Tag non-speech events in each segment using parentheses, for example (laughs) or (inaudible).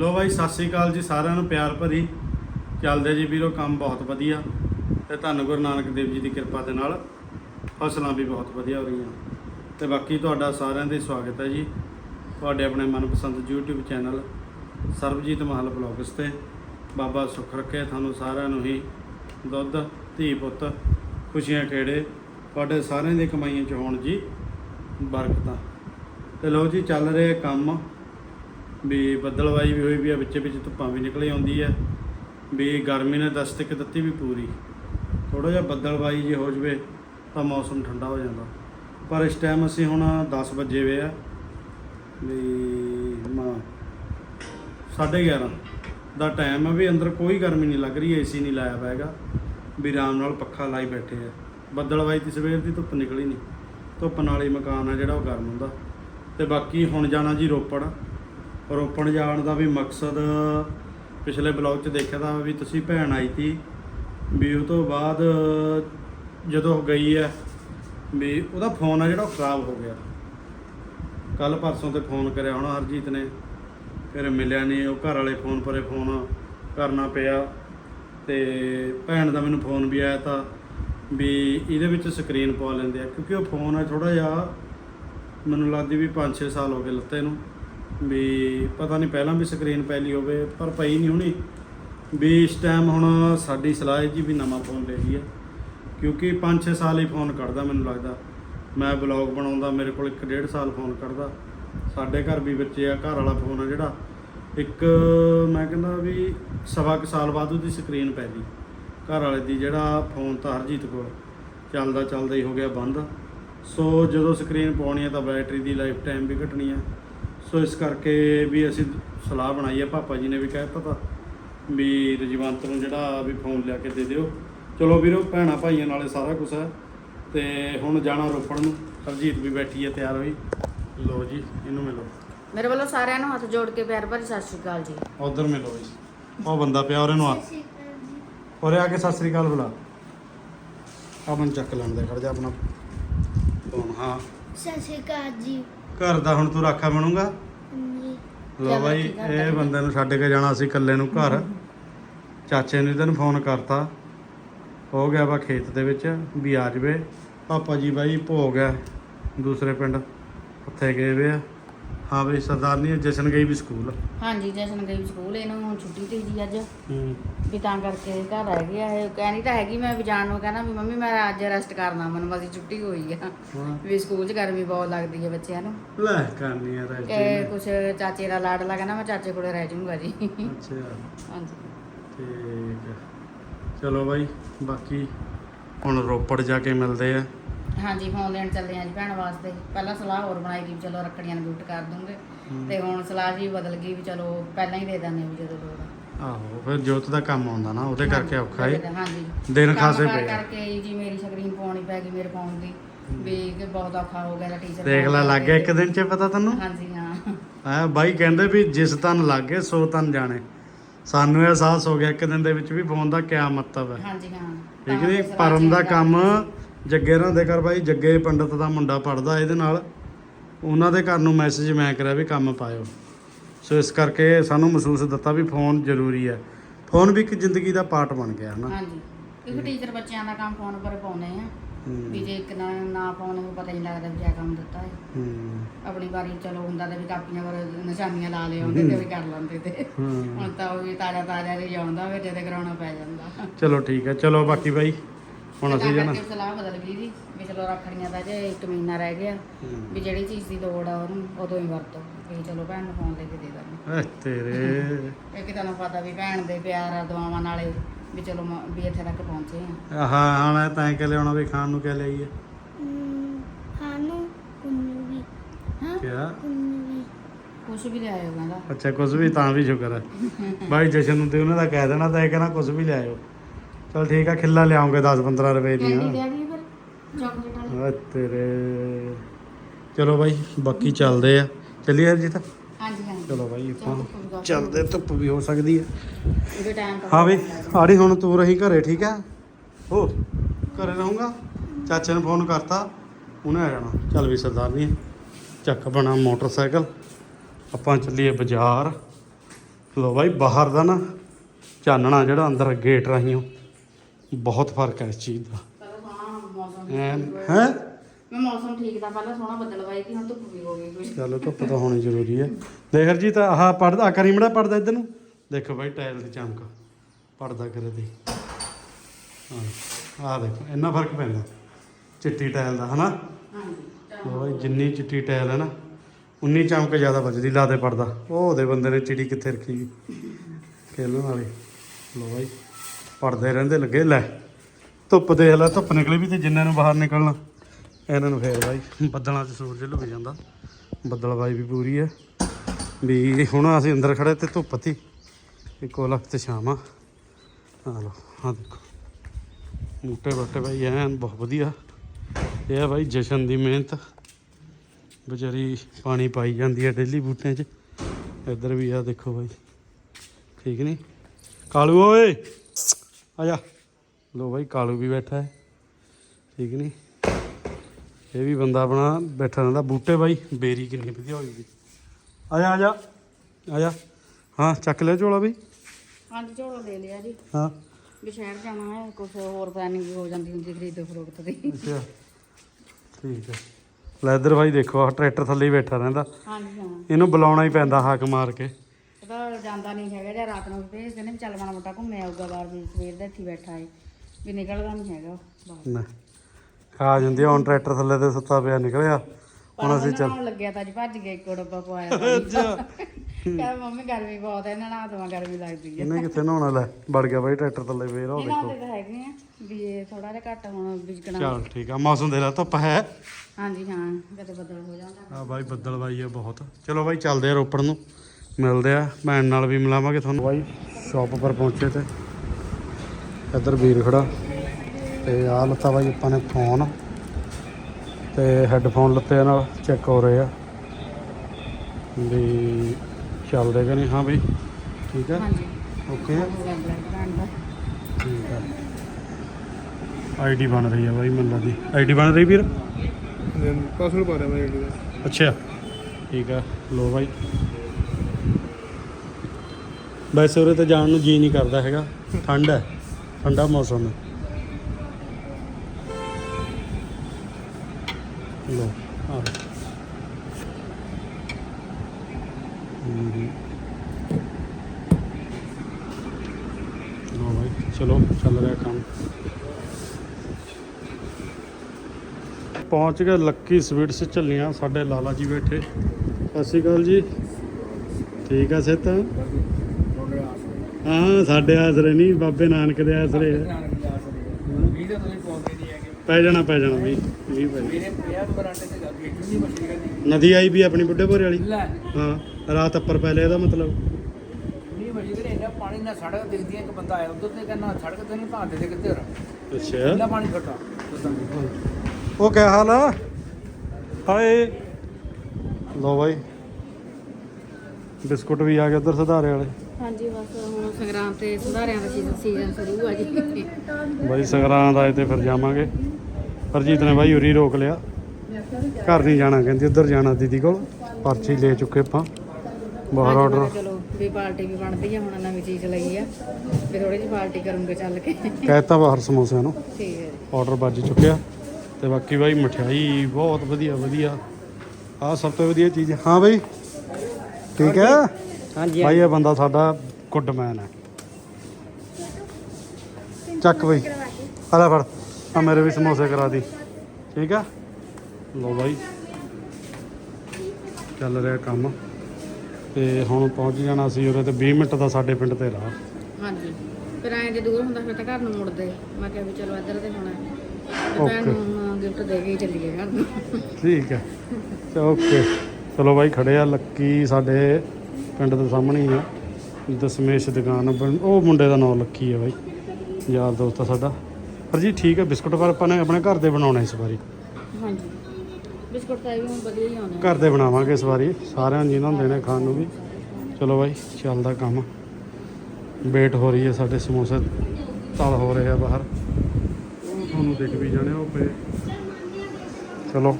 ਲੋ ਬਾਈ, ਸਤਿ ਸ੍ਰੀ ਅਕਾਲ ਜੀ ਸਾਰਿਆਂ ਨੂੰ, ਪਿਆਰ ਭਰੀ। ਚੱਲਦੇ ਜੀ ਵੀਰੋ, ਕੰਮ ਬਹੁਤ ਵਧੀਆ। ਤੇ ਧੰਨ ਗੁਰੂ ਨਾਨਕ ਦੇਵ ਜੀ ਦੀ ਕਿਰਪਾ ਦੇ ਨਾਲ ਫਸਲਾਂ ਵੀ ਬਹੁਤ ਵਧੀਆ ਹੋ ਰਹੀਆਂ। ਤੇ ਬਾਕੀ ਤੁਹਾਡਾ ਸਾਰਿਆਂ ਦਾ ਸਵਾਗਤ ਹੈ ਜੀ। ਤੁਹਾਡੇ ਆਪਣੇ ਮਨਪਸੰਦ YouTube ਚੈਨਲ ਸਰਬਜੀਤ ਮਹਲ ਬਲੌਗਸ ਤੇ। ਬਾਬਾ ਸੁੱਖ ਰੱਖੇ, ਤੁਹਾਨੂੰ ਸਾਰਿਆਂ ਨੂੰ ਹੀ ਦੁੱਧ, ਧੀ ਪੁੱਤ, ਖੁਸ਼ੀਆਂ ਖੇੜੇ। ਤੁਹਾਡੇ ਸਾਰਿਆਂ ਦੀ ਕਮਾਈਆਂ ਚ ਹੋਣ ਜੀ ਬਰਕਤਾਂ। ਤੇ ਲੋ ਜੀ, ਚੱਲ ਰਹੇ ਕੰਮ। ਵੀ ਬੱਦਲਵਾਈ ਵੀ ਹੋਈ ਵੀ ਆ, ਵਿੱਚ ਵਿੱਚ ਧੁੱਪਾਂ ਵੀ ਨਿਕਲ ਆਉਂਦੀ ਹੈ ਵੀ ਗਰਮੀ ਨੇ ਦਸਤਕ ਦਿੱਤੀ ਵੀ ਪੂਰੀ। ਥੋੜਾ ਜਿਹਾ ਬੱਦਲਵਾਈ ਜੇ ਹੋ ਜਵੇ ਤਾਂ ਮੌਸਮ ਠੰਡਾ ਹੋ ਜਾਂਦਾ। ਪਰ ਇਸ ਟਾਈਮ ਅਸੀਂ ਹੁਣ 10 ਵਜੇ ਵੇ ਆ। ਵੀ ਮਾ 11:30 ਦਾ ਟਾਈਮ ਆ ਵੀ ਅੰਦਰ ਕੋਈ ਗਰਮੀ ਨਹੀਂ ਲੱਗ ਰਹੀ ਏਸੀ ਨਹੀਂ ਲਾਇਆ ਹੋਇਆ ਵੀ ਆਰਾਮ ਨਾਲ ਪੱਖਾ ਲਾਈ ਬੈਠੇ ਆ। ਬੱਦਲਵਾਈ ਦੀ ਸਵੇਰ ਦੀ ਧੁੱਪ ਨਿਕਲੀ ਨਹੀਂ। ਧੁੱਪ ਨਾਲ ਹੀ ਮਕਾਨ ਆ ਜਿਹੜਾ ਉਹ ਗਰਮ ਹੁੰਦਾ। ਤੇ ਬਾਕੀ ਹੁਣ ਜਾਣਾ ਜੀ ਰੋਪੜ। ਰੋਪਣ ਜਾਣ ਦਾ ਵੀ ਮਕਸਦ ਪਿਛਲੇ ਬਲੌਗ 'ਚ ਦੇਖਿਆ ਤਾਂ ਵੀ ਤੁਸੀਂ ਭੈਣ ਆਈ ਤੀ, ਵੀ ਉਹ ਤੋਂ ਬਾਅਦ ਜਦੋਂ ਉਹ ਗਈ ਹੈ, ਵੀ ਉਹਦਾ ਫੋਨ ਆ ਜਿਹੜਾ ਉਹ ਖਰਾਬ ਹੋ ਗਿਆ। ਕੱਲ ਪਰਸੋਂ ਤੇ ਫੋਨ ਕਰਿਆ ਹੁਣ ਹਰਜੀਤ ਨੇ, ਫਿਰ ਮਿਲਿਆ ਨਹੀਂ, ਉਹ ਘਰ ਵਾਲੇ ਫੋਨ ਪਰੇ ਫੋਨ ਕਰਨਾ ਪਿਆ ਤੇ ਭੈਣ ਦਾ ਮੈਨੂੰ ਫੋਨ ਵੀ ਆਇਆ ਤਾਂ ਵੀ ਇਹਦੇ ਵਿੱਚ ਸਕਰੀਨ ਪਾ ਲੈਂਦੇ ਆ, ਕਿਉਂਕਿ ਉਹ ਫੋਨ ਹੈ ਥੋੜਾ ਜਿਹਾ ਮੈਨੂੰ ਲੱਗਦੀ ਵੀ 5-6 ਸਾਲ ਹੋ ਗਏ ਲੱਤੇ ਨੂੰ। ਵੀ ਪਤਾ ਨਹੀਂ ਪਹਿਲਾਂ ਵੀ ਸਕਰੀਨ ਪੈ ਲਈ ਹੋਵੇ, ਪਰ ਪਈ ਨਹੀਂ ਹੋਣੀ। ਵੀ ਇਸ ਟਾਈਮ ਹੁਣ ਸਾਡੀ ਸਲਾਹ ਹੈ ਜੀ ਵੀ ਨਵਾਂ ਫੋਨ ਲੈ ਲਈਏ। ਕਿਉਂਕਿ 5-6 ਸਾਲ ਹੀ ਫੋਨ ਕੱਢਦਾ ਮੈਨੂੰ ਲੱਗਦਾ। ਮੈਂ ਬਲੌਗ ਬਣਾਉਂਦਾ, ਮੇਰੇ ਕੋਲ 1.5 ਸਾਲ ਫੋਨ ਕੱਢਦਾ। ਸਾਡੇ ਘਰ ਵੀ ਬੱਚੇ ਆ, ਘਰ ਵਾਲਾ ਫੋਨ ਆ ਜਿਹੜਾ। ਇੱਕ ਮੈਂ ਕਹਿੰਦਾ ਵੀ ਸਵਾ ਕੁ ਸਾਲ ਬਾਅਦ ਉਹਦੀ ਸਕਰੀਨ ਪੈ ਗਈ। ਘਰ ਵਾਲੇ ਦੀ ਜਿਹੜਾ ਫੋਨ ਤਾਂ ਹਰਜੀਤ ਕੋਲ। ਚੱਲਦਾ ਚੱਲਦਾ ਹੀ ਹੋ ਗਿਆ ਬੰਦ। ਸੋ ਜਦੋਂ ਸਕਰੀਨ ਪਾਉਣੀ ਹੈ ਤਾਂ ਬੈਟਰੀ ਦੀ ਲਾਈਫ ਟਾਈਮ ਵੀ ਘਟਣੀ ਹੈ ਸੋ ਇਸ ਕਰਕੇ ਵੀ ਅਸੀਂ ਸਲਾਹ ਬਣਾਈ ਹੈ ਪਾਪਾ ਜੀ ਨੇ ਵੀ ਕਹਿ ਦਿੱਤਾ ਤਾਂ ਵੀ ਰਜਵੰਤ ਨੂੰ ਜਿਹੜਾ ਵੀ ਫੋਨ ਲਿਆ ਕੇ ਦੇ ਦਿਓ। ਚਲੋ ਵੀਰੋ ਭੈਣਾ ਭਾਈਆਂ ਨਾਲੇ ਸਾਰਾ ਕੁਝ ਹੈ। ਤੇ ਹੁਣ ਜਾਣਾ ਰੋਪੜ ਨੂੰ। ਹਰਜੀਤ ਵੀ ਬੈਠੀ ਹੈ ਤਿਆਰ ਹੋਈ। ਲੋ ਜੀ ਇਹਨੂੰ ਮਿਲੋ। ਮੇਰੇ ਵੱਲੋਂ ਸਾਰਿਆਂ ਨੂੰ ਹੱਥ ਜੋੜ ਕੇ ਪਿਆਰ ਭਰੀ ਸਤਿ ਸ਼੍ਰੀ ਅਕਾਲ ਜੀ। ਉਧਰ ਮਿਲੋ ਜੀ। ਉਹ ਬੰਦਾ ਪਿਆ ਉਹਨੂੰ ਆ। ਉਰੇ ਆ ਕੇ ਸਤਿ ਸ੍ਰੀ ਅਕਾਲ ਬੁਲਾ। ਆ ਮਨ ਚੱਕ ਲੈਣ ਦੇ ਖੜ ਜਾ ਆਪਣਾ। ਫੋਨ ਹਾਂ। ਸਤਿ ਸ਼੍ਰੀ ਅਕਾਲ ਜੀ। ਘਰ ਦਾ ਹੁਣ ਤੂੰ ਰਾਖਾ ਬਣੂਗਾ? ਹਾਂਜੀ। ਲੋ ਚੱਲ ਬਾਈ ਇਹ? ਬੰਦੇ ਨੂੰ ਛੱਡ ਕੇ ਜਾਣਾ ਸੀ ਇਕੱਲੇ ਨੂੰ ਘਰ। ਚਾਚੇ ਨੇ ਇਹਨੂੰ ਫੋਨ ਕਰਤਾ। ਹੋ ਗਿਆ ਵਾ ਖੇਤ ਦੇ ਵਿੱਚ ਵੀ ਆ ਜਵੇ। ਪਾਪਾ ਜੀ ਬਾਈ ਭੋਗ ਹੈ ਦੂਸਰੇ ਪਿੰਡ। ਉੱਥੇ ਗਏ ਵੇ ਆ। ਹਾਂ ਬਈ ਸਰਦਾਰਨੀ ਜਸ਼ਨ ਗਈ ਵੀ ਸਕੂਲ। ਹਾਂਜੀ ਜਸ਼ਨ ਗਈ ਸਕੂਲ ਇਹਨੂੰ ਹੁਣ ਛੁੱਟੀ ਤੇ ਜੀ ਅੱਜ। ਹੂੰ। ਵੀ ਤਾਂ ਕਰਕੇ ਘਰ ਰਹਿ ਗਿਆ ਇਹ। ਕਹਿੰਦੀ ਤਾਂ ਹੈਗੀ ਮੈਂ ਵੀ ਜਾਣ ਨੂੰ ਕਹਿੰਦਾ ਵੀ ਮੰਮੀ ਮੈਂ ਅੱਜ ਰੈਸਟ ਕਰਨਾ ਮੈਨੂੰ ਬਸ ਛੁੱਟੀ ਹੋਈ ਆ। ਵੀ ਸਕੂਲ 'ਚ ਗਰਮੀ ਬਹੁਤ ਲੱਗਦੀ ਹੈ ਬੱਚਿਆਂ ਨੂੰ। ਲੈ ਕਰਨੀ ਆ ਰਾਜੀ ਕਿ ਕੁਛ ਚਾਚੇ ਦਾ ਲਾਡਲਾ ਕਹਿੰਦਾ ਮੈਂ ਚਾਚੇ ਕੋਲੇ ਰਹਿ ਜਾਊਂਗਾ ਜੀ। ਅੱਛਾ। ਹਾਂਜੀ। ਠੀਕ ਚਲੋ ਬਾਈ ਬਾਕੀ ਹੁਣ ਰੋਪੜ ਜਾ ਕੇ ਮਿਲਦੇ ਆ। ਹਾਂਜੀ ਫੋਨ ਲੈਣ ਚੱਲੇ ਆਂ ਜੀ ਭੈਣ ਵਾਸਤੇ। ਪਹਿਲਾਂ ਸਲਾਹ ਹੋਰ ਬਣਾਈ ਵੀ ਚਲੋ ਰੱਖੜੀਆਂ ਨੂੰ ਗਿਫਟ ਕਰ ਦੂੰਗੇ। ਤੇ ਹੁਣ ਸਲਾਹ ਜੀ ਬਦਲ ਗਈ ਵੀ ਚਲੋ ਪਹਿਲਾਂ ਹੀ ਦੇ ਦਾਂਗੇ ਵੀ ਜਦੋਂ ਲੋੜ ਆ। ਆਹੋ ਫਿਰ ਜੋਤ ਦਾ ਕੰਮ ਆਉਂਦਾ ਨਾ ਉਹਦੇ ਕਰਕੇ ਔਖਾ ਏ। ਹਾਂਜੀ। ਦਿਨ ਖਾਸੇ ਪਏ ਆ। ਕਰਕੇ ਜੀ ਮੇਰੀ ਸਕਰੀਨ ਪਾਉਣੀ ਪੈ ਗਈ ਮੇਰੇ ਫੋਨ ਦੀ ਵੀ ਕਿ ਬਹੁਤ ਔਖਾ ਹੋ ਗਿਆ ਟੀਚਰ ਦੇਖ ਲੈ ਲੱਗ ਗਿਆ ਇੱਕ ਦਿਨ ਚ ਪਤਾ ਤੈਨੂੰ? ਹਾਂਜੀ ਹਾਂ। ਆ ਬਾਈ ਕਹਿੰਦੇ ਵੀ ਜਿਸ ਤਨ ਲੱਗੇ ਸੋ ਤਨ ਜਾਣੇ। ਸਾਨੂੰ ਇਹ ਅਹਿਸਾਸ ਹੋ ਗਿਆ ਇੱਕ ਦਿਨ ਦੇ ਵਿੱਚ ਵੀ ਫੋਨ ਦਾ ਕਿਆ ਮਤਲਬ ਹੈ। ਹਾਂਜੀ ਹਾਂ। ਠੀਕ ਨਹੀਂ ਪਰਮ ਦਾ ਕੰਮ ਜੱਗੇ ਰਾਂ ਦੇ ਘਰ ਬਾਈ ਜੱਗੇ ਪੰਡਤ ਦਾ ਮੁੰਡਾ ਪੜਦਾ ਇਹਦੇ ਨਾਲ। ਉਹਨਾਂ ਦੇ ਘਰ ਨੂੰ ਮੈਸੇਜ ਮੈਂ ਕਰਿਆ ਵੀ ਕੰਮ ਪਾਇਓ। ਸੋ ਇਸ ਕਰਕੇ ਸਾਨੂੰ ਮਹਿਸੂਸ ਦਿੱਤਾ ਵੀ ਫੋਨ ਜ਼ਰੂਰੀ ਹੈ। ਫੋਨ ਵੀ ਇੱਕ ਜ਼ਿੰਦਗੀ ਦਾ ਪਾਰਟ ਬਣ ਗਿਆ ਹਨਾ? ਹਾਂਜੀ। ਇੱਕ ਟੀਚਰ ਬੱਚਿਆਂ ਦਾ ਕੰਮ ਫੋਨ ਪਰ ਪਾਉਨੇ ਆ। ਵੀ ਜੇ ਇੱਕ ਨਾ ਨਾ ਪਾਉਣੇ ਨੂੰ ਪਤਾ ਨਹੀਂ ਲੱਗਦਾ ਵੀ ਕਿਆ ਕੰਮ ਦਿੱਤਾ ਹੈ ਹੂੰ। ਆਪਣੀ ਵਾਰੀ ਚਲੋ ਹੁੰਦਾ ਤਾਂ ਵੀ ਕਾਪੀਆਂ ਪਰ ਨਿਸ਼ਾਨੀਆਂ ਲਾ ਲਿਆ ਉਹਦੇ ਤੇ ਵੀ ਕਰ ਲੈਂਦੇ ਤੇ। ਹੂੰ। ਹੁਣ ਤਾਂ ਉਹ ਵੀ ਤਾਜ਼ਾ ਤਾਜ਼ਾ ਜਿਹਾ ਆਉਂਦਾ ਵੇ ਜਦੇ ਕਰਾਉਣਾ ਪੈ ਜਾਂਦਾ। ਚਲੋ ਠੀਕ ਹੈ ਚਲੋ ਬਾਕੀ ਬਾਈ। ਹੁਣ ਅਸੀਂ ਜਾਣਾ। ਸਲਾਹ ਬਦਲ ਗਈ ਜੀ ਵੀ ਚਲੋ ਰੱਖੜੀਆਂ ਦਾ ਜੇ ਇੱਕ ਮਹੀਨਾ ਰਹਿ ਗਿਆ ਵੀ ਜਿਹੜੀ ਚੀਜ਼ ਦੀ ਲੋੜ ਆ ਉਹਨੂੰ ਉਦੋਂ ਹੀ ਵਰਤੋ ਵੀ ਚਲੋ ਭੈਣ ਨੂੰ ਫੋਨ ਲੈ ਕੇ ਦੇ ਦਾਂਗੇ ਐ ਤੇਰੇ। ਇਹ ਕਿ ਤੁਹਾਨੂੰ ਪਤਾ ਵੀ ਭੈਣ ਦੇ ਪਿਆਰ ਆ ਦੁਆਵਾਂ ਨਾਲੇ ਵੀ ਚਲੋ ਮ- ਵੀ ਇੱਥੇ ਤੱਕ ਪਹੁੰਚੇ ਆ। ਆਹ ਹੁਣ ਤੈਂ ਕਿ ਲਿਆਉਣਾ ਵੀ ਖਾਣ ਨੂੰ ਕਿ ਲਈਏ ਹਮ, ਹਾਨੂੰ ਕੁੰਨੂ ਵੀ। ਹਾਂ ਕਿਆ? ਕੁੰਨੂ ਵੀ। ਕੁਛ ਵੀ ਲਿਆਇਓ ਕਹਿੰਦਾ। ਅੱਛਾ ਕੁਝ ਵੀ ਤਾਂ ਵੀ ਸ਼ੁਕਰ ਹੈ ਬਾਈ ਜਸ਼ਨ ਨੂੰ ਤੇ ਉਹਨਾਂ ਦਾ ਕਹਿ ਦੇਣਾ ਤਾਂ ਇਹ ਕਹਿੰਦਾ ਕੁਝ ਵੀ ਲਿਆਇਓ ਚਲ ਠੀਕ ਆ ਖਿੱਲਾ ਲਿਆਉਂਗੇ 10 15 ਰੁਪਏ ਦੀਆਂ। ਲੈ ਲਈ ਫਿਰ ਚਾਕਲੇਟ ਵਾਲੀ। ਆ ਤੇਰੇ। ਚਲੋ ਬਾਈ ਬਾਕੀ ਚੱਲਦੇ ਆ। ਚੱਲੀਏ ਹਰਜੀਤ? ਹਾਂਜੀ ਹਾਂਜੀ। ਚਲੋ ਬਾਈ ਚਲੋ, ਆਪਾਂ ਚੱਲਦੇ ਧੁੱਪ ਵੀ ਹੋ ਸਕਦੀ ਹੈ ਇਹਦੇ ਟਾਈਮ ਹਾਂ ਬਈ ਆੜੀ ਹੁਣ ਤੂੰ ਰਹੀ ਘਰੇ ਠੀਕ ਹੈ ਹੋ ਘਰੇ ਰਹੂੰਗਾ? ਚਾਚੇ ਨੇ ਫੋਨ ਕਰਤਾ ਉਹਨੇ ਆ ਜਾਣਾ। ਚੱਲ ਵੀ ਸਰਦਾਰਨੀ ਚੱਕ ਬਣਾ ਮੋਟਰਸਾਈਕਲ। ਆਪਾਂ ਚੱਲੀਏ ਬਾਜ਼ਾਰ। ਲੋ ਬਾਈ ਬਾਹਰ ਦਾ ਨਾ ਚਾਨਣਾ ਜਿਹੜਾ ਅੰਦਰ ਗੇਟ ਰਾਹੀਓ ਬਹੁਤ ਫ਼ਰਕ ਹੈ ਇਸ ਚੀਜ਼ ਦਾ। ਸੋਹਣਾ ਮੌਸਮ ਠੀਕ ਹੈ ਮੈਂ ਮੌਸਮ ਠੀਕ ਤਾਂ ਪਹਿਲਾਂ ਸੋਹਣਾ ਬੱਦਲ ਵਾਈ ਕਿ ਹੁਣ ਧੁੱਪ ਵੀ ਹੋ ਗਈ ਕੋਈ। ਚਲੋ ਧੁੱਪ ਤਾਂ ਹੋਣੀ ਜ਼ਰੂਰੀ ਹੈ। ਦੇਖ ਹਰਜੀਤ ਆਹ ਪੜਦਾ ਕਰੀ ਮੜਾ ਪੜਦਾ ਇੱਧਰ ਨੂੰ? ਦੇਖੋ ਬਾਈ ਟਾਇਲ ਦੀ ਚਮਕ। ਪੜਦਾ ਕਰੇ ਦੀ ਹਾਂ ਆਹ ਦੇਖੋ ਇੰਨਾ ਫ਼ਰਕ ਪੈਂਦਾ ਚਿੱਟੀ ਟਾਇਲ ਦਾ ਹਨਾ? ਹਾਂਜੀ ਲੋ ਬਾਈ ਜਿੰਨੀ ਚਿੱਟੀ ਟਾਇਲ ਹੈ ਨਾ ਉਨੀ ਚਮਕ ਜ਼ਿਆਦਾ ਵੱਜਦੀ ਲਾ ਦੇ ਪੜਦਾ ਉਹ ਉਹਦੇ ਬੰਦੇ ਨੇ ਚਿੜੀ ਕਿੱਥੇ ਰੱਖੀ? (laughs) ਖੇਲਣ ਵਾਲੀ। ਲੋ ਬਾਈ। ਪੜਦੇ ਰਹਿੰਦੇ ਲੱਗੇ, ਲੈ। ਧੁੱਪ ਦੇਖ ਲੈ, ਧੁੱਪ ਨਿਕਲੀ ਵੀ ਤੇ ਜਿੰਨਾਂ ਨੂੰ ਬਾਹਰ ਨਿਕਲਣਾ। ਇਹਨਾਂ ਨੂੰ ਫੇਰ ਬਾਈ, ਬੱਦਲਾਂ 'ਚ ਸੂਰਜ ਲੁਕ ਜਾਂਦਾ। ਬੱਦਲ ਬਾਈ ਵੀ ਪੂਰੀ ਹੈ ਵੀ ਹੁਣ ਅਸੀਂ ਅੰਦਰ ਖੜੇ ਤੇ ਧੁੱਪ ਤੀ। ਇੱਕੋ ਲੱਖ ਤੇ ਸ਼ਾਮ ਆ। ਆ ਲੋ ਆ ਦੇਖੋ। ਬੂਟੇ ਬੱਟੇ ਬਾਈ, ਐਨ ਬਹੁਤ ਵਧੀਆ। ਇਹ ਆ ਬਾਈ ਜਸ਼ਨ ਦੀ ਮਿਹਨਤ। ਵਿਚਾਰੀ ਪਾਣੀ ਪਾਈ ਜਾਂਦੀ ਹੈ ਡੇਲੀ ਬੂਟਿਆਂ 'ਚ। ਇੱਧਰ ਵੀ ਆ ਦੇਖੋ ਬਾਈ। ਠੀਕ ਨਹੀਂ ਕਾਲੂ ਓਏ! ਆ ਜਾ। ਲੋ ਬਾਈ ਕਾਲੂ ਵੀ ਬੈਠਾ ਹੈ। ਠੀਕ ਨਹੀਂ ਇਹ ਵੀ ਬੰਦਾ ਆਪਣਾ ਬੈਠਾ ਰਹਿੰਦਾ। ਬੂਟੇ ਬਾਈ ਬੇਰੀ ਕਿੰਨੀ ਵਧੀਆ ਹੋਈ ਵੀ ਆ ਜਾ ਆ ਜਾ ਆ ਜਾ। ਹਾਂ ਚੱਕ ਲਿਆ ਝੋਲਾ ਬਈ ਹਾਂਜੀ ਝੋਲਾ ਲੈ ਲਿਆ ਜੀ। ਹਾਂ। ਵੀ ਸ਼ਹਿਰ ਜਾਣਾ ਹੈ ਕੁਝ ਹੋਰ ਪਲੈਨਿੰਗ ਹੋ ਜਾਂਦੀ ਹੁੰਦੀ ਖਰੀਦੋ ਫਰੋਖਤ ਦੀ। ਅੱਛਾ। ਠੀਕ ਹੈ। ਲੈ ਇੱਧਰ ਬਾਈ ਦੇਖੋ ਆ ਟਰੈਕਟਰ ਥੱਲੇ ਹੀ ਬੈਠਾ ਰਹਿੰਦਾ। ਹਾਂਜੀ ਹਾਂ। ਇਹਨੂੰ ਬੁਲਾਉਣਾ ਹੀ ਪੈਂਦਾ ਹਾਕ ਮਾਰ ਕੇ। ਤਾਂ ਜਾਂਦਾ ਨਹੀਂ ਹੈਗਾ ਜਾਂ ਰਾਤ ਨੂੰ ਭੇਜਦੇ ਨੇ ਵੀ ਚੱਲ ਮਾੜਾ ਮੋਟਾ ਘੁੰਮੇ ਆਊਗਾ ਬਾਹਰ ਵੀ ਸਵੇਰ ਦਾ ਇੱਥੇ ਹੀ ਬੈਠਾ ਹੈ ਵੀ ਨਿਕਲਦਾ ਨਹੀਂ ਹੈਗਾ ਬਾਹਰ। ਨਾ। ਖਾ ਜਾਂਦੀ ਹੁਣ ਟਰੈਕਟਰ ਥੱਲੇ ਤੇ ਸੁੱਤਾ ਪਿਆ ਨਿਕਲਿਆ ਹੁਣ ਅਸੀਂ ਚੱਲ ਲੱਗਿਆ ਤਾਂ ਅੱਜ ਭੱਜ ਗਿਆ ਇੱਕੋ ਡੱਬਾ ਪਵਾਇਆ ਕਹਿੰਦਾ ਮੰਮੀ ਗਰਮੀ ਬਹੁਤ ਹੈ ਨਾਲ ਤਾਂ ਗਰਮੀ ਲੱਗਦੀ ਹੈ ਇਹਨੇ ਕਿੱਥੇ ਨਹਾਉਣਾ ਲੈ ਵੜ ਗਿਆ ਬਾਈ ਟਰੈਕਟਰ ਥੱਲੇ ਫੇਰ ਉਹ ਇਹਨਾਂ ਦੇਖੋ। ਦੇ ਤਾਂ ਹੈਗੇ ਆ ਵੀ ਇਹ ਥੋੜਾ ਜਿਹਾ ਘੱਟ ਹੁਣ ਵਿਜਕਣਾ ਚੱਲ ਠੀਕ ਆ ਮੌਸਮ ਦੇ ਲਾ ਧੁੱਪ ਹੈ? ਹਾਂਜੀ ਹਾਂ ਕਦੇ ਬੱਦਲ ਹੋ ਜਾਂਦਾ। ਆ ਬਾਈ ਬੱਦਲ ਬਾਈ ਆ ਬਹੁਤ। ਚਲੋ ਬਾਈ ਚੱਲਦੇ ਆ ਰੋਪੜ ਨੂੰ। ਮਿਲਦੇ ਆ। ਭੈਣ ਨਾਲ ਵੀ ਮਿਲਾਵਾਂਗੇ ਤੁਹਾਨੂੰ। ਬਾਈ ਸ਼ਾਪ ਪਰ ਪਹੁੰਚੇ ਤੇ। ਇੱਧਰ ਵੀਰ ਖੜਾ। ਤੇ ਆ ਲੱਤਾ ਬਾਈ ਆਪਾਂ ਨੇ ਫੋਨ ਤੇ ਹੈੱਡਫੋਨ ਲੱਤੇ ਨਾਲ ਚੈੱਕ ਹੋ ਰਹੇ ਆ। ਵੀ ਚੱਲਦੇ ਕਿ ਨਹੀਂ? ਹਾਂ ਬਈ। ਠੀਕ ਆ? ਹਾਂਜੀ। ਓਕੇ ਦਾ। ਠੀਕ ਆ। ਆਈਡੀ ਬਣ ਰਹੀ ਆ ਬਾਈ ਮੈਨੂੰ ਲੱਗਦੀ। ਆਈਡੀ ਬਣ ਰਹੀ ਵੀਰ? ਪਾਸਵਰਡ ਪਾ ਰਿਹਾ ਮੈਂ ਆਈਡੀ ਦਾ। ਅੱਛਾ। ਠੀਕ ਆ। ਲੋ ਬਾਈ। ਵੈਸੇ ਉਰੇ 'ਤੇ ਜਾਣ ਨੂੰ ਜੀ ਨਹੀਂ ਕਰਦਾ ਹੈਗਾ। ਠੰਡ ਹੈ। ਠੰਡਾ ਮੌਸਮ ਹੈ। ਲੋ ਆ ਲੋ ਬਾਈ, ਚਲੋ, ਚੱਲ ਰਿਹਾ ਕੰਮ। ਪਹੁੰਚ ਗਏ ਲੱਕੀ ਸਵੀਟਸ ਝੱਲੀਆਂ, ਸਾਡੇ ਲਾਲਾ ਜੀ ਬੈਠੇ। ਸਤਿ ਸ਼੍ਰੀ ਅਕਾਲ ਜੀ। ਠੀਕ ਆ ਸਿੱਤ ਹਾਂ ਸਾਡੇ ਆਸਰੇ ਨਹੀਂ ਬਾਬੇ ਨਾਨਕ ਦੇ ਆਸਰੇ ਆ। ਵੀਡੀਓ ਤੁਸੀਂ ਪਾਉਂਦੇ ਨਹੀਂ ਹੈਗੇ। ਪੈ ਜਾਣਾ ਪੈ ਜਾਣਾ ਵੀ ਵੀ ਪੈ ਜਾਣਾ। ਮੇਰੇ ਤੇ ਨਦੀ ਆਈ ਵੀ ਆਪਣੀ ਬੁੱਢੇ ਭੋਰੇ ਵਾਲੀ। ਲੈ। ਹਾਂ ਰਾਤ ਅੱਪਰ ਪੈ ਲਿਆ ਇਹਦਾ ਮਤਲਬ। ਚੁੰਨੀ ਮਸ਼ੀਨ ਤੇ ਇੰਨਾ ਪਾਣੀ ਨਾ ਸੜਕ ਦਿਖਦੀ ਹੈ ਇੱਕ ਬੰਦਾ ਆਇਆ ਉਧਰ ਤੇ ਕਹਿੰਦਾ ਸੜਕ ਤੇ ਨਹੀਂ ਭਾਂਦੇ ਤੇ ਕਿੱਧਰ ਅੱਛਾ। ਇੰਨਾ ਪਾਣੀ ਖੱਟਾ ਉਦਾਂ ਉਹ ਕਿਆ ਹਾਲ ਆ? ਹਾਏ। ਲੋ ਬਾਈ। ਬਿਸਕੁਟ ਵੀ ਆ ਗਏ ਉਧਰ ਸੁਧਾਰੇ ਵਾਲੇ। ਹਾਂਜੀ ਬਸ ਹੁਣ ਸੰਗਰਾਮ ਤੇ ਸੁਧਾਰਿਆਂ ਦਾ ਸੀਜ਼ਨ ਸ਼ੁਰੂ ਆ ਜੀ। ਬਾਈ ਸੰਗਰਾਂ ਆਏ ਤੇ ਫਿਰ ਜਾਵਾਂਗੇ। ਹਰਜੀਤ ਨੇ ਬਾਈ ਉਰੀ ਰੋਕ ਲਿਆ। ਘਰ ਨਹੀਂ ਜਾਣਾ ਕਹਿੰਦੀ ਉਧਰ ਜਾਣਾ ਦੀਦੀ ਕੋਲ। ਪਰਚੀ ਲੈ ਚੁੱਕੇ ਆਪਾਂ। ਬਾਹਰ ਆਰਡਰ ਚਲੋ ਵੀ ਪਾਰਟੀ ਵੀ ਬਣਦੀ ਆ ਹੁਣ ਨਵੀਂ ਚੀਜ਼ ਲਈ ਆ। ਵੀ ਥੋੜੀ ਜਿਹੀ ਪਾਰਟੀ ਕਰੂੰਗੇ ਚੱਲ ਕੇ। ਠੀਕ ਕਹਿਤਾ ਬਾਹਰ ਸਮੋਸਿਆਂ ਨੂੰ। ਹੈ ਆਰਡਰ ਵੱਜ ਚੁੱਕਿਆ। ਤੇ ਬਾਕੀ ਬਾਈ ਮਠਿਆਈ ਬਹੁਤ ਵਧੀਆ ਵਧੀਆ। ਆਹ ਸਭ ਤੋਂ ਵਧੀਆ ਚੀਜ਼। ਹਾਂ ਬਾਈ। ਠੀਕ ਹੈ? ਹਾਂਜੀ ਬਾਈ ਇਹ ਬੰਦਾ ਸਾਡਾ ਗੁੱਡ ਮੈਨ ਹੈ। ਚੱਕ ਬਈ। ਆ ਲੈ ਫੜ ਆ ਮੇਰੇ ਵੀ ਸਮੋਸੇ ਕਰਾ ਦੀ। ਠੀਕ ਆ? ਲੋ ਬਾਈ। ਚੱਲ ਰਿਹਾ ਕੰਮ। ਤੇ ਹੁਣ ਪਹੁੰਚ ਜਾਣਾ ਸੀ ਉਰੇ ਤੇ 20 ਮਿੰਟ ਦਾ ਸਾਡੇ ਪਿੰਡ ਤੇ ਰਾਹ। ਹਾਂਜੀ। ਫਿਰ ਐਂ ਜੇ ਦੂਰ ਹੁੰਦਾ ਫਿਰ ਤਾਂ ਘਰ ਨੂੰ ਮੁੜਦੇ। ਮੈਂ ਕਿਹਾ ਵੀ ਚਲੋ ਇੱਧਰ ਤੇ ਹੋਣਾ ਤੇ ਭੈਣ. ਨੂੰ ਗਿਫਟ ਦੇ ਕੇ ਹੀ ਚੱਲੀਏ ਘਰ ਨੂੰ। ਠੀਕ ਹੈ। ਓਕੇ ਚਲੋ ਬਾਈ ਖੜੇ ਆ। ਲੱਕੀ ਸਾਡੇ ਪਿੰਡ ਦੇ ਸਾਹਮਣੇ ਹੀ ਆ। ਦਸਮੇਸ਼ ਦੁਕਾਨ ਬਣ- ਉਹ ਮੁੰਡੇ ਦਾ ਨਾਮ ਲੱਕੀ ਹੈ ਬਾਈ। ਯਾਰ ਦੋਸਤ ਆ ਸਾਡਾ। ਪਰ ਜੀ ਠੀਕ ਹੈ ਬਿਸਕੁਟ ਪਰ ਆਪਾਂ ਨੇ ਆਪਣੇ ਘਰ ਦੇ ਬਣਾਉਣੇ ਇਸ ਵਾਰੀ। ਹਾਂਜੀ। ਬਿਸਕੁਟ ਤਾਂ ਇਹ ਵੀ ਹੁਣ ਵਧੀਆ ਹੀ ਆਉਂਦੇ ਘਰ ਦੇ ਬਣਾਵਾਂਗੇ ਇਸ ਵਾਰੀ। ਸਾਰਿਆਂ ਨੂੰ ਜਿਹਨਾਂ ਨੂੰ ਦੇਣੇ ਖਾਣ ਨੂੰ ਵੀ। ਚਲੋ ਬਾਈ ਚੱਲਦਾ ਕੰਮ। ਵੇਟ ਹੋ ਰਹੀ ਹੈ ਸਾਡੇ ਸਮੋਸੇ। ਤਲ ਹੋ ਰਹੇ ਆ ਬਾਹਰ। ਉਹ ਤੁਹਾਨੂੰ ਦਿਖ ਵੀ ਜਾਣੇ ਉਹ ਪਏ। ਚਲੋ।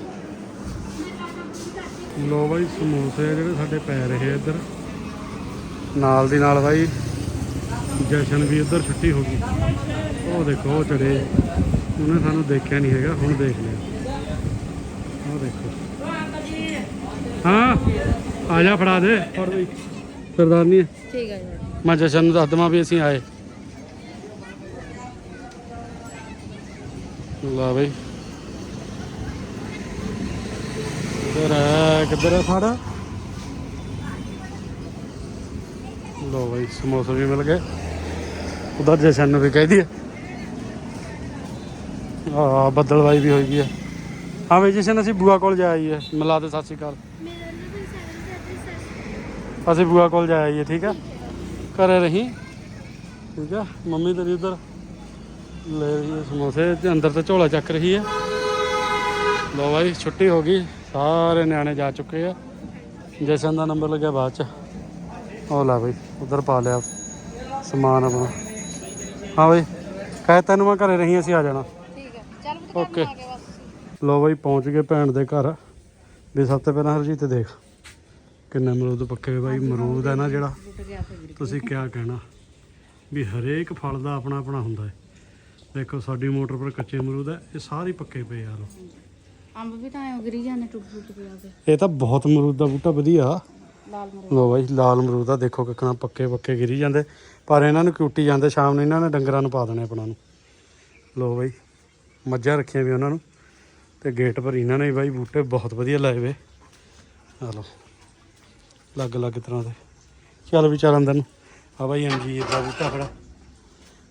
ਲੋ ਬਾਈ ਸਮੋਸੇ ਆ ਜਿਹੜੇ ਸਾਡੇ ਪੈ ਰਹੇ ਆ ਇੱਧਰ। ਨਾਲ ਦੀ ਨਾਲ ਬਾਈ ਜਸ਼ਨ ਵੀ ਉਧਰ ਛੁੱਟੀ ਹੋ ਗਈ। ਉਹ ਦੇਖੋ ਉਹ ਚੜੇ। ਉਹਨੇ ਸਾਨੂੰ ਦੇਖਿਆ ਨਹੀਂ ਹੈਗਾ ਹੁਣ ਦੇਖ ਲਿਆ। ਉਹ ਦੇਖੋ। ਹਾਂ ਆ ਜਾ ਫੜਾ ਦੇ। ਫੜ ਬਈ ਸਰਦਾਰਨੀ। ਠੀਕ ਹੈ ਮੈਂ ਜਸ਼ਨ ਨੂੰ ਦੱਸ ਦੇਵਾਂ ਵੀ ਅਸੀਂ ਆਏ। ਲਾ ਬਈ। ਕਿੱਧਰ ਹੈ? ਕਿੱਧਰ ਹੈ ਫੜ ਲੋ ਬਈ, ਸਮੋਸੇ ਵੀ ਮਿਲ ਗਏ। ਉਧਰ ਜਸ਼ਨ ਨੂੰ ਵੀ ਕਹਿ ਦਈਏ। ਆ ਬੱਦਲਵਾਈ ਵੀ ਹੋਈ ਗਈ ਹੈ। ਹਾਂ ਬਈ ਜਸ਼ਨ, ਅਸੀਂ ਬੂਆ ਕੋਲ ਜਾ ਆਈਏ। ਮਿਲਾ ਦੇ, ਸਤਿ ਸ਼੍ਰੀ ਅਕਾਲ। ਅਸੀਂ ਬੂਆ ਕੋਲ ਜਾ ਆਈਏ, ਠੀਕ ਆ ਘਰੇ ਰਹੀ। ਠੀਕ ਆ ਮੰਮੀ ਤੇਰੀ ਉਧਰ ਲੈ ਰਹੀ ਹੈ ਸਮੋਸੇ। ਤੇ ਅੰਦਰ ਤੇ ਝੋਲਾ ਚੱਕ ਰਹੀ ਹੈ। ਲੋ ਬਾਈ, ਛੁੱਟੀ ਹੋ ਗਈ। ਸਾਰੇ ਨਿਆਣੇ ਜਾ ਚੁੱਕੇ ਆ। ਜਸ਼ਨ ਦਾ ਨੰਬਰ ਲੱਗਿਆ ਬਾਅਦ ਚ। ਉਹ ਲੈ ਬਈ ਉਧਰ ਪਾ ਲਿਆ ਸਮਾਨ ਆਪਣਾ। ਹਾਂ ਬਈ ਕਹਿ ਤੈਨੂੰ ਮੈਂ ਘਰੇ ਰਹੀ ਅਸੀਂ ਆ ਜਾਣਾ। ਠੀਕ ਹੈ ਚੱਲ ਪੁੱਤ ਓਕੇ ਆ ਕੇ ਬਸ। ਲੋ ਬਾਈ ਪਹੁੰਚ ਗਏ ਭੈਣ ਦੇ ਘਰ। ਵੀ ਸਭ ਤੋਂ ਪਹਿਲਾਂ ਹਰਜੀਤ ਦੇਖ ਕਿੰਨੇ ਅਮਰੂਦ ਪੱਕੇ ਬਾਈ ਅਮਰੂਦ ਹੈ ਨਾ ਜਿਹੜਾ ਤੁਸੀਂ ਕਿਆ ਕਹਿਣਾ। ਵੀ ਹਰੇਕ ਫਲ ਦਾ ਆਪਣਾ ਆਪਣਾ ਹੁੰਦਾ ਹੈ। ਦੇਖੋ ਸਾਡੀ ਮੋਟਰ ਪਰ ਕੱਚੇ ਅਮਰੂਦ ਹੈ ਇਹ ਸਾਰੇ ਪੱਕੇ ਪਏ ਆ ਲੋ ਅੰਬ ਵੀ ਤਾਂ ਐਂ ਗਿਰੀ ਜਾਂਦੇ ਟੁੱਟ ਟੁੱਟ ਪਿਆ ਇਹ ਤਾਂ ਬਹੁਤ ਅਮਰੂਦ ਦਾ ਬੂਟਾ ਵਧੀਆ। ਲਾਲ ਮਰੋ ਲੋ ਬਾਈ, ਲਾਲ ਮਰੂਦ ਆ, ਦੇਖੋ ਕਿੱਕਣਾ ਪੱਕੇ ਪੱਕੇ ਗਿਰੀ ਜਾਂਦੇ। ਪਰ ਇਹਨਾਂ ਨੂੰ ਕਿਊਟੀ ਜਾਂਦੇ ਸ਼ਾਮ ਨੂੰ, ਇਹਨਾਂ ਨੇ ਡੰਗਰਾਂ ਨੂੰ ਪਾ ਦੇਣੇ ਆਪਣਾ ਨੂੰ। ਲੋ ਬਾਈ, ਮੱਝਾਂ ਰੱਖੀਆਂ ਵੀ ਉਹਨਾਂ ਨੂੰ। ਤੇ ਗੇਟ ਪਰ ਇਹਨਾਂ ਨੇ ਵੀ ਬਾਈ ਬੂਟੇ ਬਹੁਤ ਵਧੀਆ ਲਾਏ ਵੇ। ਆ ਲੋ ਅਲੱਗ ਅਲੱਗ ਤਰ੍ਹਾਂ ਦੇ। ਚੱਲ ਵੀ ਚੱਲ ਅੰਦਰ ਨੂੰ। ਆ ਬਾਈ, ਅੰਜੀਰ ਦਾ ਬੂਟਾ ਖੜਾ।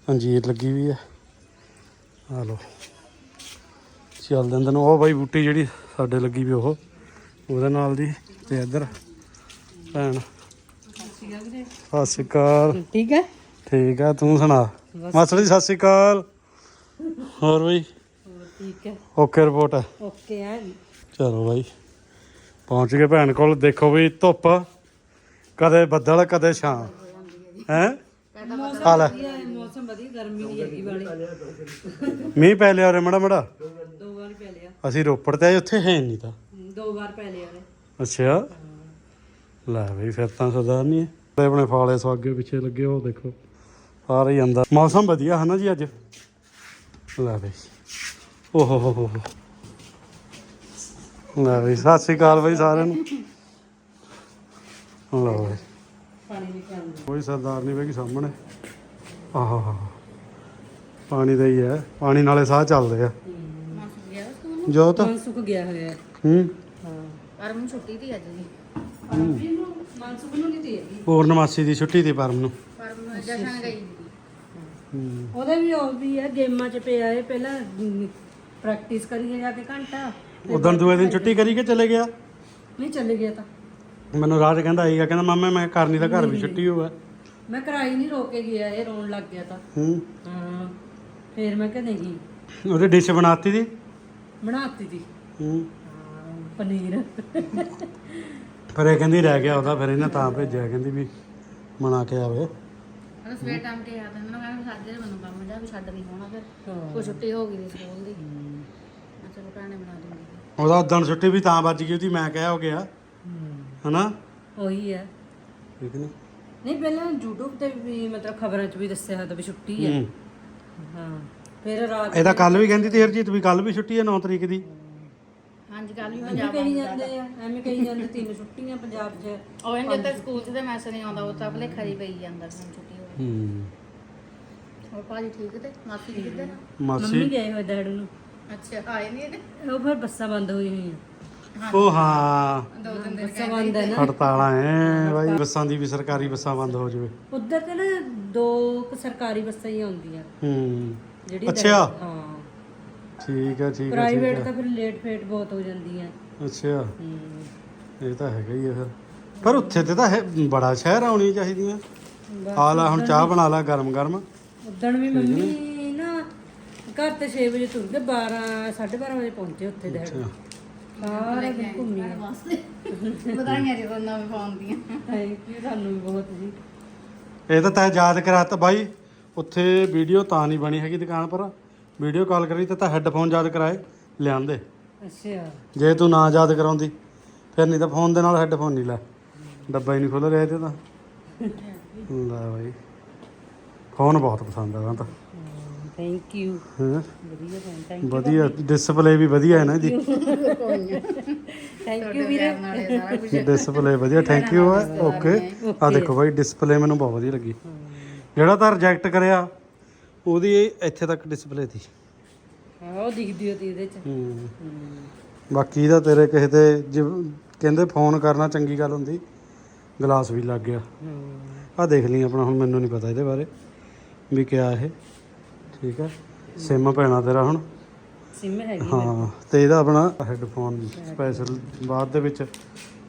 ਅੰਜੀਰ ਲੱਗੀ ਵੀ ਆ। ਆ ਲੋ ਚੱਲਦੇ ਅੰਦਰ ਨੂੰ। ਉਹ ਬਾਈ ਬੂਟੀ ਜਿਹੜੀ ਸਾਡੇ ਲੱਗੀ ਵੀ ਉਹ, ਉਹਦੇ ਨਾਲ ਦੀ ਤੇ ਇੱਧਰ। ਭੈਣ। ਸਤਿ ਸ਼੍ਰੀ ਅਕਾਲ। ਠੀਕ ਹੈ? ਠੀਕ ਆ ਤੂੰ ਸੁਣਾ? ਮਾਸਟਰ ਜੀ ਸਤਿ ਸ਼੍ਰੀ ਅਕਾਲ। ਹੋਰ ਬਈ? ਠੀਕ ਹੈ। ਓਕੇ ਰਿਪੋਰਟ ਹੈ। ਓਕੇ ਆ ਚਲੋ ਬਾਈ ਪਹੁੰਚ ਗਏ ਭੈਣ ਕੋਲ। ਦੇਖੋ ਵੀ ਧੁੱਪ ਕਦੇ ਬੱਦਲ ਕਦੇ ਛਾਂ। ਹੈ? ਹਾਲ ਹੈ। ਮੌਸਮ ਵਧੀਆ ਗਰਮੀ ਨਹੀਂ ਹੈਗੀ ਵਾਲੀ। ਮੀਂਹ ਪੈ ਲਿਆ ਉਰੇ ਮੜਾ ਮੜਾ? ਦੋ ਵਾਰ ਪੈ ਲਿਆ। ਅਸੀਂ ਰੋਪੜ ਤੇ ਆਏ ਉੱਥੇ ਹੈ ਨਹੀਂ ਤਾਂ। ਦੋ ਵਾਰ ਪੈ ਲਿਆ ਨੇ ਅੱਛਾ। ਲੈ ਬਈ ਫਿਰ ਤਾਂ ਸਰਦਾਰ ਨਹੀਂ ਹੈ। ਤੇ ਆਪਣੇ ਫਾਲੇ ਸੋ ਅੱਗੇ ਪਿੱਛੇ ਲੱਗੇ ਉਹ ਦੇਖੋ। ਸਾਰੇ ਹੀ ਅੰਦਰ। ਮੌਸਮ ਵਧੀਆ ਹੈ ਨਾ ਜੀ ਅੱਜ? ਲੈ ਬਈ। ਓਹ ਹੋ ਹੋ ਹੋ। ਲੈ ਬਈ ਸਤਿ ਸ਼੍ਰੀ ਅਕਾਲ ਬਈ ਸਾਰਿਆਂ ਨੂੰ। ਲਓ ਬਈ। ਕੋਈ ਸਰਦਾਰ ਨਹੀਂ ਬਈ ਸਾਹਮਣੇ। ਆਹਾ ਪਾਣੀ ਦਾ ਹੀ ਹੈ। ਪਾਣੀ ਨਾਲੇ ਸਾਹ ਚੱਲਦੇ ਆ। ਮਾਸ ਗਿਆ ਸਕੂਲ? ਜੋਤ? ਸੁੱਕ ਗਿਆ ਹੋਇਆ। ਹੈ। ਹੂੰ। ਹਾਂ ਪਰ ਮੈਨੂੰ ਛੁੱਟੀ ਦੀ ਅੱਜ ਦੀ ਮਨ ਸੁੱਕ ਨੂੰ ਨਹੀਂ ਦੇ ਪੂਰਨਮਾਸੀ ਦੀ ਛੁੱਟੀ ਦੀ ਪਰਮ ਨੂੰ। ਪਰ ਮੈਂ ਜਸ਼ਨ ਗਈ ਹੂੰ। ਉਹਦਾ ਵੀ ਉਹ ਵੀ ਹੈ ਗੇਮਾਂ 'ਚ ਪਿਆ ਹੈ ਪਹਿਲਾਂ ਪ੍ਰੈਕਟਿਸ ਕਰੀਏ ਜਾ ਕੇ ਘੰਟਾ। ਉਦੋਂ ਦੂਏ ਦਿਨ ਛੁੱਟੀ ਕਰੀ ਕੇ ਚਲੇ ਗਿਆ? ਨਹੀਂ ਚੱਲੇ ਗਿਆ ਤਾਂ। ਮੈਨੂੰ ਰਾਜ ਕਹਿੰਦਾ ਆਈਗਾ ਕਹਿੰਦਾ ਮਾਮਾ ਮੈਂ ਕਰਨੀ ਤਾਂ ਘਰ ਵੀ ਛੁੱਟੀ ਹੋਆ ਮੈਂ ਕਰਾਈ ਨਹੀਂ ਰੋਕ ਕੇ ਗਿਆ ਇਹ ਰੋਣ ਲੱਗ ਗਿਆ ਤਾਂ। ਹੂੰ। ਹਾਂ ਫੇਰ ਮੈਂ ਕਿਹਾ ਨਹੀਂ। ਉਹਦੀ ਡਿਸ਼ ਬਣਾਤੀ ਦੀ? ਬਣਾਤੀ ਦੀ। ਹਾਂ, ਪਨੀਰ। ਫਿਰ ਇਹ ਕਹਿੰਦੀ ਰਹਿ ਗਿਆ ਉਹਦਾ ਫਿਰ ਇਹਨੇ ਤਾਂ ਭੇਜਿਆ ਕਹਿੰਦੀ ਵੀ ਬਣਾ ਕੇ ਆਵੇ। ਉਹ ਸਵੇਰ ਟਾਈਮ ਤੇ ਆ ਤਾਂ ਮੈਨੂੰ ਕਹਿੰਦਾ ਸਾਡੇ ਮੈਨੂੰ ਕੰਮ ਜਾ ਵੀ ਛੱਡ ਨਹੀਂ ਹੋਣਾ ਫਿਰ। ਹਾਂ। ਕੋਈ ਛੁੱਟੀ ਹੋ ਗਈ ਦੀ ਸਕੂਲ ਦੀ। ਮੈਂ ਚਲੋ ਭੈਣੇ ਬਣਾ ਦੂੰਗੀ। ਉਹਦਾ ਉਦੋਂ ਛੁੱਟੀ ਵੀ ਤਾਂ ਵੱਜ ਗਈ ਉਹਦੀ ਮੈਂ ਕਿਹਾ ਹੋ ਗਿਆ। ਹਨਾ? ਉਹੀ ਹੈ ਠੀਕ ਨਹੀਂ ਨਹੀਂ ਪਹਿਲਾਂ YouTube ਤੇ ਵੀ ਮਤਲਬ ਖਬਰਾਂ 'ਚ ਵੀ ਦੱਸਿਆ ਹੋਇਆ ਤਾਂ ਵੀ ਛੁੱਟੀ ਹੈ ਹੂੰ। ਹਾਂ ਫਿਰ ਰਾਤ ਇਹਦਾ ਕੱਲ ਵੀ ਕਹਿੰਦੀ ਤੀ ਹਰਜੀਤ ਵੀ ਕੱਲ ਵੀ ਛੁੱਟੀ ਹੈ 9 ਤਰੀਕ ਦੀ। ਹਾਂਜੀ ਕੱਲ ਵੀ ਐਵੇਂ ਪੰਜਾਬ ਕਹੀ ਜਾਂਦੇ ਆ ਐਵੇਂ ਕਹੀ ਜਾਂਦੇ ਤਿੰਨ ਛੁੱਟੀਆਂ ਪੰਜਾਬ 'ਚ ਉਹ ਇਹਨਾਂ ਜਦ ਤੱਕ ਸਕੂਲ 'ਚ ਤੇ ਮੈਸੇਜ ਨਹੀਂ ਆਉਂਦਾ ਉਹ ਤਾਂ ਭਲੇਖਾ ਹੀ ਪਈ ਜਾਂਦਾ ਵੀ ਹੁਣ ਛੁੱਟੀ ਹੋਈ ਹੂੰ। ਹੋਰ ਭਾਜੀ ਠੀਕ ਤੇ? ਮਾਸੀ ਠੀਕ ਤੇ ਮੰਮੀ ਮਾਸੀ ਗਏ ਹੋਏ ਡੈਡ ਨੂੰ। ਅੱਛਾ ਆਏ ਨਹੀਂ ਇਹਨੇ ਉਹ ਫਿਰ ਬੱਸਾਂ ਬੰਦ ਹੋਈ ਹੋਈਆਂ। ਉਹ ਹਾਂ। ਦੋ ਤਿੰਨ ਦਿਨ ਬੱਸਾਂ ਬੰਦ ਹੈ ਨਾ। ਹੜਤਾਲਾਂ ਐ ਬਾਈ। ਬੱਸਾਂ ਦੀ ਵੀ ਸਰਕਾਰੀ ਬੱਸਾਂ ਬੰਦ ਹੋ ਜਾਵੇ। ਉੱਧਰ ਤੇ ਨਾ ਦੋ ਕੁ ਸਰਕਾਰੀ ਬੱਸਾਂ ਹੀ ਆਉਂਦੀਆਂ। ਹੂੰ। ਜਿਹੜੀ ਅੱਛਾ। ਹਾਂ। ਠੀਕ ਹੈ ਠੀਕ ਹੈ ਪ੍ਰਾਈਵੇਟ ਤਾਂ ਫਿਰ ਲੇਟ ਫੇਟ ਬਹੁਤ ਹੋ ਜਾਂਦੀਆਂ। ਅੱਛਾ। ਹੂੰ। ਇਹ ਤਾਂ ਹੈਗਾ ਹੀ ਆ ਫਿਰ। ਪਰ ਉੱਥੇ ਤੇ ਤਾਂ ਹੈ ਬੜਾ ਸ਼ਹਿਰ ਆਉਣੀ ਚਾਹੀਦੀਆਂ। ਆ ਲੈ ਹੁਣ ਚਾਹ ਬਣਾ ਲੈ ਗਰਮ ਗਰਮ। ਉਦਣ ਵੀ ਮੰਮੀ ਨਾ ਘਰ ਤੇ 6 ਵਜੇ ਤੁਰ ਕੇ 12 12:30 ਵਜੇ ਪਹੁੰਚੇ ਉੱਥੇ ਡੈਡ। ਅੱਛਾ। ਸਾਰਾ ਘੁੰਮੀ ਵਾਸਤੇ ਵਧਾਈਆਂ ਜੀ ਉਹਨਾਂ ਨੂੰ ਫੋਨ ਦੀਆਂ। ਥੈਂਕ ਯੂ ਤੁਹਾਨੂੰ ਵੀ ਬਹੁਤ ਜੀ। ਇਹ ਤਾਂ ਤੈਂ ਯਾਦ ਕਰਾਤਾ ਬਾਈ। ਉੱਥੇ ਵੀਡੀਓ ਤਾਂ ਨਹੀਂ ਬਣੀ ਹੈਗੀ ਦੁਕਾਨ ਪਰ। ਵੀਡੀਓ ਕਾਲ ਕਰੀ ਤਾਂ ਤਾਂ ਹੈੱਡਫੋਨ ਯਾਦ ਕਰਾਏ ਲਿਆਂਦੇ। ਅੱਛਾ। ਜੇ ਤੂੰ ਨਾ ਯਾਦ ਕਰਾਉਂਦੀ ਫਿਰ ਨਹੀਂ ਤਾਂ ਫੋਨ ਦੇ ਨਾਲ ਹੈੱਡਫੋਨ ਨਹੀਂ ਲੈ। ਡੱਬਾ ਹੀ ਨਹੀਂ ਖੁੱਲ ਰਿਹਾ ਤੇ ਤਾਂ। ਲੈ ਬਾਈ। ਫੋਨ ਬਹੁਤ ਪਸੰਦ ਆ ਤਾਂ। ਥੈਂਕ ਯੂ ਹਾਂ? ਵਧੀਆ ਫੋਨ ਥੈਂਕ ਵਧੀਆ ਡਿਸਪਲੇ ਵੀ ਵਧੀਆ ਹੈ ਨਾ ਜੀ ਥੈਂਕ ਯੂ ਵੀਰੇ। ਡਿਸਪਲੇ ਵਧੀਆ ਥੈਂਕ ਯੂ ਓਕੇ ਆ। ਦੇਖੋ ਬਾਈ ਡਿਸਪਲੇ ਮੈਨੂੰ ਬਹੁਤ ਵਧੀਆ ਲੱਗੀ। ਜਿਹੜਾ ਤਾਂ ਰਿਜੈਕਟ ਕਰਿਆ ਉਹਦੀ ਇੱਥੇ ਤੱਕ ਡਿਸਪਲੇ ਸੀ। ਹਾਂ ਉਹ ਦਿਖਦੀ ਹੋਤੀ ਇਹਦੇ ਚ। ਹੂੰ। ਬਾਕੀ ਦਾ ਤੇਰੇ ਕਿਸੇ ਤੇ ਜਿਵ- ਕਹਿੰਦੇ ਫੋਨ ਕਰਨਾ ਚੰਗੀ ਗੱਲ ਹੁੰਦੀ ਗਲਾਸ ਵੀ ਲੱਗ ਗਿਆ। ਆ ਦੇਖ ਲਈ ਆਪਣਾ ਹੁਣ ਮੈਨੂੰ ਨਹੀਂ ਪਤਾ ਇਹਦੇ ਬਾਰੇ ਵੀ ਕਿਆ ਇਹ। ਠੀਕ ਹੈ ਸਿਮ ਪੈਣਾ ਤੇਰਾ ਹੁਣ। ਸਿਮ ਹੈਗੀ ਹਾਂ ਤੇ ਇਹਦਾ ਆਪਣਾ ਹੈੱਡਫੋਨ ਸਪੈਸ਼ਲ ਬਾਅਦ ਦੇ ਵਿੱਚ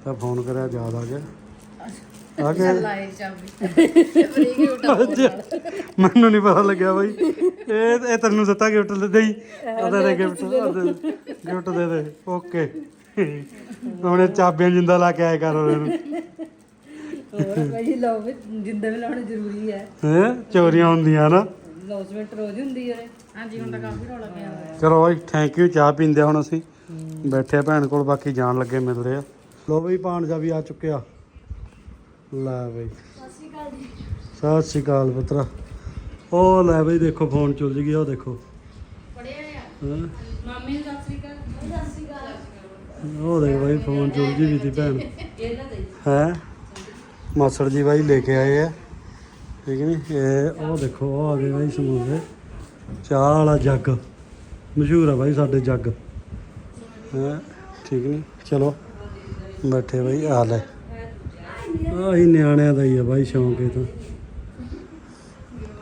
ਤਾਂ ਫੋਨ ਕਰਿਆ ਯਾਦ ਆ ਗਿਆ। ਆ ਕੇ ਲਾਏ ਚਾਬੀ ਬਰੀਕ ਗਿਫਟ ਮੈਨੂੰ ਨਹੀਂ ਪਤਾ ਲੱਗਿਆ ਬਾਈ। ਇਹ ਇਹ ਤੈਨੂੰ ਦਿੱਤਾ ਗਿਫਟ ਦੇ ਦੇਈ। ਉਹਦੇ ਦੇ ਗਿਫਟ ਗਿਫਟ ਦੇ ਦੇ। ਓਕੇ। ਹੁਣ ਇਹ ਚਾਬੀਆਂ ਜਿੰਦਾ ਲਾ ਕੇ ਆਇਆ ਕਰ ਉਹਦੇ ਨੂੰ। ਹੋਰ ਭਾਈ ਲਓ ਵੀ ਜਿੰਦਾ ਵੀ ਲਾਉਣਾ ਜ਼ਰੂਰੀ ਹੈ। ਹੈ? ਚੋਰੀਆਂ ਹੁੰਦੀਆਂ ਨਾ। ਲੌਸਮੈਂਟ ਰੋਜ਼ ਹੁੰਦੀ ਹੈ। ਹਾਂਜੀ ਹੁਣ ਤਾਂ ਕਾਫੀ ਰੌਲਾ ਪਿਆ ਹੋਇਆ। ਚਲੋ ਬਾਈ ਥੈਂਕ ਯੂ ਚਾਹ ਪੀਂਦੇ ਹੁਣ ਅਸੀਂ। ਬੈਠੇ ਭੈਣ ਕੋਲ ਬਾਕੀ ਜਾਣ ਲੱਗੇ ਮਿਲਦੇ ਆ। ਲੋ ਬਈ ਭਾਣਜਾ ਵੀ ਆ ਚੁੱਕਿਆ। ਲੈ ਬਈ। ਸਤਿ ਸ਼੍ਰੀ ਅਕਾਲ ਪੁੱਤਰਾ। ਉਹ ਲੈ ਬਈ ਦੇਖੋ ਫੋਨ ਚੁੱਲ ਜੀ ਗਿਆ ਉਹ ਦੇਖੋ। ਪੜਿਆ ਆ। ਹਾਂ? ਮੰਮੀ ਨੂੰ ਸਤਿ ਸ੍ਰੀ ਅਕਾਲ। ਸਤਿ ਸ੍ਰੀ ਅਕਾਲ। ਉਹ ਦੇਖ ਬਾਈ ਫੋਨ ਚੁੱਲ ਜੀ ਵੀ ਤੀ ਭੈਣ। ਹੈ? ਮਾਸੜ ਜੀ ਬਾਈ ਲੈ ਕੇ ਆਏ ਆ। ਠੀਕ ਨਹੀਂ ਇਹ ਉਹ ਦੇਖੋ ਉਹ ਆ ਗਏ ਬਾਈ ਸਮੋਸੇ ਚਾਹ ਵਾਲਾ ਜੱਗ। ਮਸ਼ਹੂਰ ਆ ਬਾਈ ਸਾਡੇ ਜੱਗ। ਹੈ? ਠੀਕ ਨਹੀਂ ਚਲੋ। ਬੈਠੇ ਬਾਈ ਆ ਲੈ। ਆਹੀ ਨਿਆਣਿਆਂ ਦਾ ਹੀ ਆ ਬਾਈ ਸ਼ੌਂਕ ਇਹ ਤਾਂ।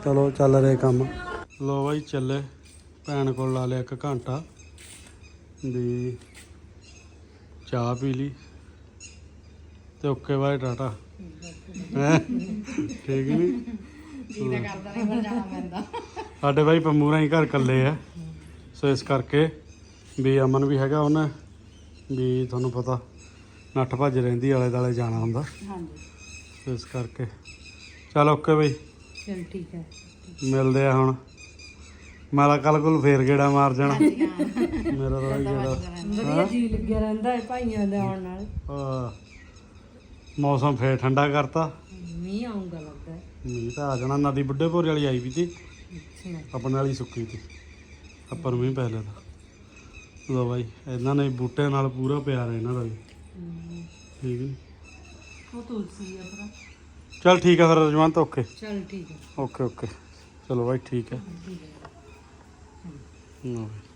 ਚਲੋ ਚੱਲ ਰਿਹਾ ਕੰਮ। ਲੋ ਬਾਈ ਚੱਲੇ। ਭੈਣ ਕੋਲ ਲਾ ਲਿਆ ਇੱਕ ਘੰਟਾ। ਵੀ ਚਾਹ ਪੀ ਲਈ। ਤੇ ਓਕੇ ਬਾਏ ਟਾਟਾ। ਹੈਂ? ਠੀਕ ਨਹੀਂ ਜੀ ਤਾਂ ਕਰਦਾ ਨਹੀਂ ਪਰ ਜਾਣਾ ਪੈਂਦਾ। ਸਾਡੇ ਬਾਈ ਪੰਮੂਰਾ ਹੀ ਘਰ ਕੱਲੇ ਆ। ਸੋ ਇਸ ਕਰਕੇ ਵੀ ਅਮਨ ਵੀ ਹੈਗਾ ਉਹਨੇ। ਵੀ ਤੁਹਾਨੂੰ ਪਤਾ ਨੱਠ ਭੱਜ ਰਹਿੰਦੀ ਆਲੇ ਦਾਲੇ ਜਾਣਾ ਹੁੰਦਾ। ਹਾਂਜੀ। ਇਸ ਕਰਕੇ। ਚਲ ਓਕੇ ਬਈ। ਚਲ ਠੀਕ ਹੈ। ਮਿਲਦੇ ਆ ਹੁਣ। ਮਾਲਾ ਕੱਲ ਕੋਲ ਫੇਰ ਗੇੜਾ ਮਾਰ ਜਾਣਾ। ਮੇਰਾ ਤਾਂ ਗੇੜਾ। ਵਧੀਆ ਜੀ ਲੱਗਿਆ ਰਹਿੰਦਾ ਹੈ ਭਾਈਆਂ ਦੇ ਆਉਣ ਨਾਲ। ਆਹ, ਮੌਸਮ ਫੇਰ ਠੰਡਾ ਕਰਤਾ। ਮੀਂਹ ਆਉਂਗਾ ਲੱਗਦਾ ਹੈ। ਮੀਂਹ ਤਾਂ ਆ ਜਾਣਾ। ਨਦੀ ਬੁੱਢੇਪੁਰ ਵਾਲੀ ਆਈ ਵੀ ਤੀ ਅੱਛਾ। ਆਪਣੇ ਵਾਲੀ ਸੁੱਕੀ ਤੀ ਅੱਪਰ ਮੀਂਹ ਪੈ ਲਿਆ ਤਾਂ। ਲੋ ਬਾਈ ਇਹਨਾਂ ਨੇ ਬੂਟਿਆਂ ਨਾਲ ਪੂਰਾ ਪਿਆਰ ਹੈ ਇਹਨਾਂ ਦਾ ਵੀ। ਠੀਕ ਹੈ ਉਹ ਤੁਲਸੀ ਆ ਭਰਾ। ਚਲ ਠੀਕ ਹੈ ਫਿਰ ਰਜਵੰਤ ਓਕੇ। ਚਲ ਠੀਕ ਹੈ ਓਕੇ ਓਕੇ। ਚਲੋ ਬਾਈ ਠੀਕ ਹੈ। ਲਓ ਬਾਈ।